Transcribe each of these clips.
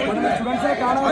സ്റ്റുഡൻസിനെ കാണാൻ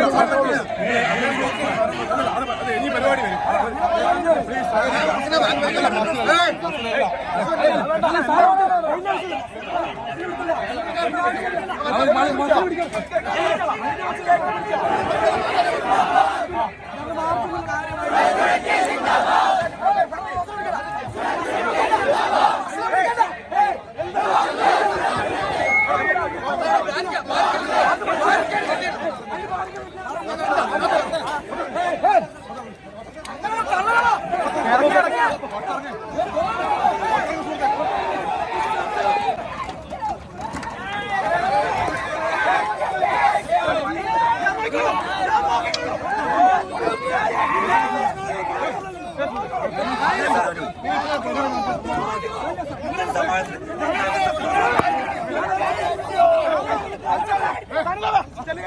चले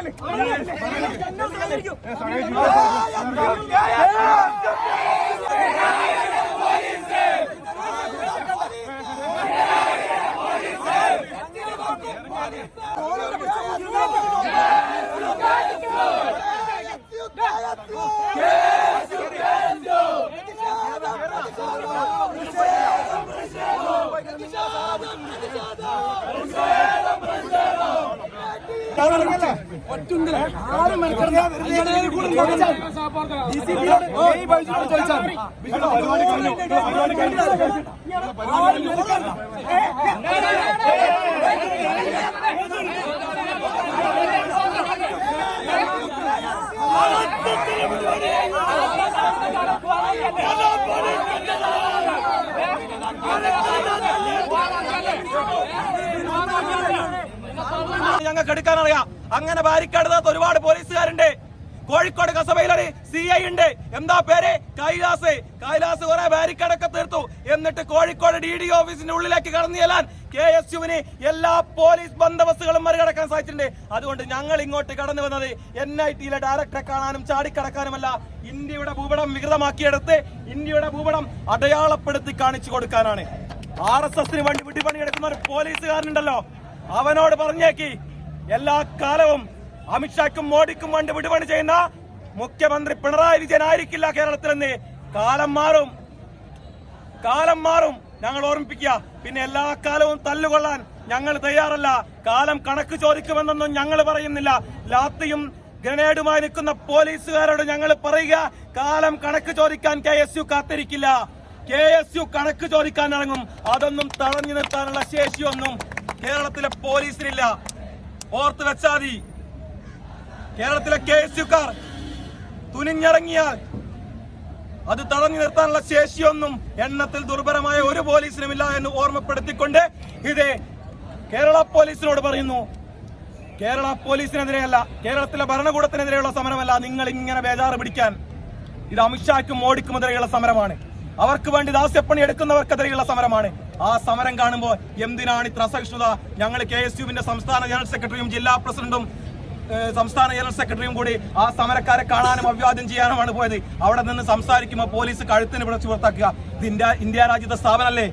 പരിപാടി ഞങ്ങൾക്ക് എടുക്കാനറിയാം. അങ്ങനെ ബാരിക്കാടുന്നത് ഒരുപാട് പോലീസുകാരുണ്ട്. കോഴിക്കോട് കസബയിലൊരു സി ഐ ഉണ്ട്. എന്താ പേര്? കൈലാസ്. കൈലാസ് കുറെ ബാരിക്കേഡൊക്കെ തീർത്തു. എന്നിട്ട് കോഴിക്കോട് ഡി ഡി ഓഫീസിന്റെ ഉള്ളിലേക്ക് കടന്നു ചെല്ലാൻ കെ എസ് യുവിന് എല്ലാ പോലീസ് ബന്ദോബസ്തുകളും മറികടക്കാൻ സാധിച്ചിട്ടുണ്ട്. അതുകൊണ്ട് ഞങ്ങൾ ഇങ്ങോട്ട് കടന്നു വന്നത് എൻ ഐ ടിയിലെ ഡയറക്ടറെ കാണാനും ചാടിക്കടക്കാനുമല്ല. ഇന്ത്യയുടെ ഭൂപടം വികൃതമാക്കിയെടുത്ത് ഇന്ത്യയുടെ ഭൂപടം അടയാളപ്പെടുത്തി കാണിച്ചു കൊടുക്കാനാണ്. ആർ എസ് എസിന് വണ്ടി വിട്ടിപ്പണിയെടുക്കുന്ന ഒരു പോലീസുകാരനുണ്ടല്ലോ. അവനോട് പറഞ്ഞേക്ക് എല്ലാ കാലവും അമിത്ഷാക്കും മോഡിക്കും വേണ്ടി വിടുപണി ചെയ്യുന്ന മുഖ്യമന്ത്രി പിണറായി വിജയൻ ആയിരിക്കില്ല കേരളത്തിലെന്ന് കാലം മാറും. കാലം മാറും. ഞങ്ങൾ ഓർമ്മിപ്പിക്കുക. പിന്നെ എല്ലാ കാലവും തല്ലുകൊള്ളാൻ ഞങ്ങൾ തയ്യാറല്ല. കാലം കണക്ക് ചോദിക്കുമെന്നൊന്നും ഞങ്ങൾ പറയുന്നില്ല. ലാത്തിയും ഗ്രനേഡുമായി നിൽക്കുന്ന പോലീസുകാരോട് ഞങ്ങൾ പറയുക കാലം കണക്ക് ചോദിക്കാൻ കെ എസ് യു കാത്തിരിക്കില്ല. കെ എസ് യു കണക്ക് ചോദിക്കാൻ ഇറങ്ങും. അതൊന്നും തടഞ്ഞു നിർത്താനുള്ള ശേഷിയൊന്നും കേരളത്തിലെ പോലീസിനില്ല. ഓർത്ത് വെച്ചാതി കേരളത്തിലെ കെ എസ് യുക്കാർ തുനിഞ്ഞിറങ്ങിയാൽ അത് തടഞ്ഞു നിർത്താനുള്ള ശേഷിയൊന്നും എണ്ണത്തിൽ ദുർബലമായ ഒരു പോലീസിനുമില്ല എന്ന് ഓർമ്മപ്പെടുത്തിക്കൊണ്ട് ഇത് കേരള പോലീസിനോട് പറയുന്നു. കേരള പോലീസിനെതിരെയല്ല കേരളത്തിലെ ഭരണകൂടത്തിനെതിരെയുള്ള സമരമല്ല നിങ്ങൾ ഇങ്ങനെ ബേജാറ് പിടിക്കാൻ. ഇത് അമിത്ഷാക്കും മോഡിക്കുമെതിരെയുള്ള സമരമാണ്. അവർക്ക് വേണ്ടി ദാസ്യപ്പണി എടുക്കുന്നവർക്കെതിരെയുള്ള സമരമാണ്. ആ സമരം കാണുമ്പോൾ എന്തിനാണ് ഇത്ര അസഹിഷ്ണുത? ഞങ്ങൾ കെ എസ് യുവിന്റെ സംസ്ഥാന ജനറൽ സെക്രട്ടറിയും ജില്ലാ പ്രസിഡന്റും സംസ്ഥാന ജനറൽ സെക്രട്ടറിയും കൂടി ആ സമരക്കാരെ കാണാനും അഭിവാദ്യം ചെയ്യാനുമാണ് പോയത്. അവിടെ നിന്ന് സംസാരിക്കുമ്പോൾ പോലീസ് കഴുത്തിന് പിടിച്ചു പുറത്താക്കുക. ഇന്ത്യ ഇന്ത്യ രാജ്യത്തെ സ്ഥാപനമല്ലേ?